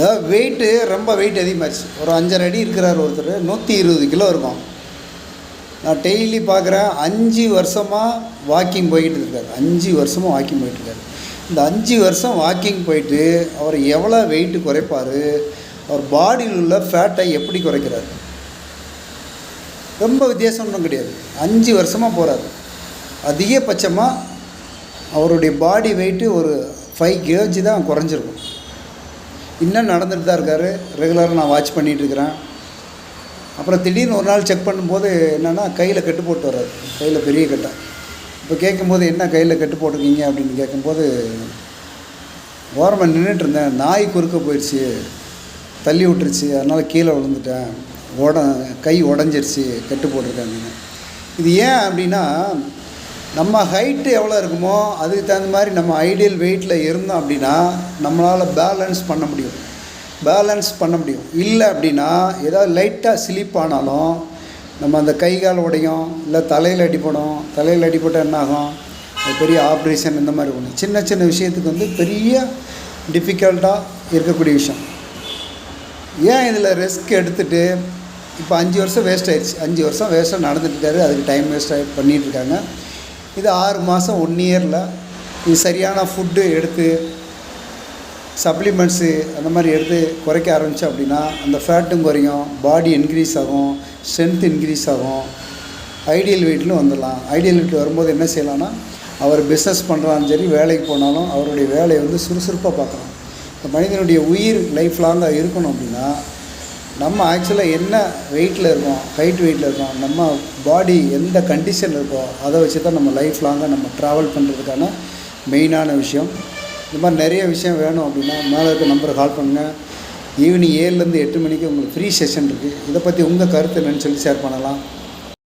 அதாவது வெயிட்டு ரொம்ப வெயிட் அதிகமாகிடுச்சு ஒரு அஞ்சரை அடி இருக்கிறார் ஒருத்தர். நூற்றி இருபது கிலோ இருக்கும். நான் டெய்லி பார்க்குறேன் அஞ்சு வருஷமாக வாக்கிங் போய்கிட்டு இருக்கார். அஞ்சு வருஷமாக வாக்கிங் போயிட்டுருக்காரு இந்த அஞ்சு வருஷம் வாக்கிங் போயிட்டு அவர் எவ்வளோ வெயிட்டு குறைப்பார்? அவர் பாடியில் உள்ள ஃபேட்டை எப்படி குறைக்கிறாரு? ரொம்ப வித்தியாசம் ஒன்றும் கிடையாது. அஞ்சு வருஷமாக போகிறார் அதிகபட்சமாக அவருடைய பாடி வெயிட்டு ஒரு ஃபைவ் கேஜி தான் குறைஞ்சிருக்கும். இன்னும் நடந்துட்டு தான் இருக்கார். ரெகுலராக நான் வாட்ச் பண்ணிகிட்ருக்கிறேன் அப்புறம் திடீர்னு ஒரு நாள் செக் பண்ணும்போது என்னென்னா கையில் கட்டு போட்டு வர்றாரு. கையில் பெரிய கட்டை. இப்போ கேட்கும்போது என்ன கையில் கட்டு போட்டிருக்கீங்க? அப்படின்னு கேட்கும்போது ஓரமாக நின்றுட்டு இருந்தேன். நாய் குறுக்க போயிடுச்சு. தள்ளி விட்டுருச்சு. அதனால் கீழே விழுந்துட்டேன். உட கை உடஞ்சிருச்சு. கட்டு போட்டிருக்காங்க இது ஏன் அப்படின்னா நம்ம ஹைட்டு எவ்வளோ இருக்குமோ அதுக்கு தகுந்த மாதிரி நம்ம ஐடியல் வெயிட்டில் இருந்தோம் அப்படின்னா நம்மளால் பேலன்ஸ் பண்ண முடியும். பேலன்ஸ் பண்ண முடியும். இல்லை அப்படின்னா ஏதாவது லைட்டாக ஸ்லிப் ஆனாலும் நம்ம அந்த கை கால் உடையும் இல்லை தலையில் அடிப்படும் தலையில் அடிப்பட்டால் என்ன ஆகும்? அது பெரிய ஆப்ரேஷன் இந்த மாதிரி ஒன்று சின்ன சின்ன விஷயத்துக்கு வந்து பெரிய டிஃபிகல்ட்டாக இருக்கக்கூடிய விஷயம். ஏன் இதில் ரிஸ்க் எடுத்துகிட்டு இப்போ அஞ்சு வருஷம் வேஸ்ட் ஆயிடுச்சு. அஞ்சு வருஷம் வேஸ்ட்டாக நடந்துட்டு இருக்காரு. அதுக்கு டைம் வேஸ்ட் ஆகி பண்ணிகிட்டு இருக்காங்க. இது ஆறு மாதம் ஒன் இயரில் இது சரியான ஃபுட்டு எடுத்து சப்ளிமெண்ட்ஸு அந்த மாதிரி எடுத்து குறைக்க ஆரம்பித்தோம் அப்படின்னா அந்த ஃபேட்டும் குறையும் பாடி இன்க்ரீஸ் ஆகும் ஸ்ட்ரென்த் இன்க்ரீஸ் ஆகும். ஐடியல் வெயிட்லும் வந்துடலாம். ஐடியல் வெயிட் வரும்போது என்ன செய்யலாம்னா அவர் பிஸ்னஸ் பண்ணுறாலும் சரி வேலைக்கு போனாலும் அவருடைய வேலையை வந்து சுறுசுறுப்பாக பார்க்கலாம் இந்த மனிதனுடைய உயிர் லைஃப் லாங்காக இருக்கணும் அப்படின்னா நம்ம ஆக்சுவலாக என்ன வெயிட்டில் இருக்கோம் ஹைட் வெயிட்டில் இருக்கோம் நம்ம பாடி எந்த கண்டிஷனில் இருக்கோ அதை வச்சு தான் நம்ம லைஃப் லாங்காக நம்ம ட்ராவல் பண்ணுறதுக்கான மெயினான விஷயம். இந்த மாதிரி நிறைய விஷயம் வேணும் அப்படின்னா மேலே இருக்க நம்பருக்கு கால் பண்ணுங்கள் ஈவினிங் ஏழுலேருந்து எட்டு மணிக்கு உங்களுக்கு ஃப்ரீ செஷன் இருக்குது இதை பற்றி உங்கள் கருத்து என்னன்னு சொல்லி ஷேர் பண்ணலாம்.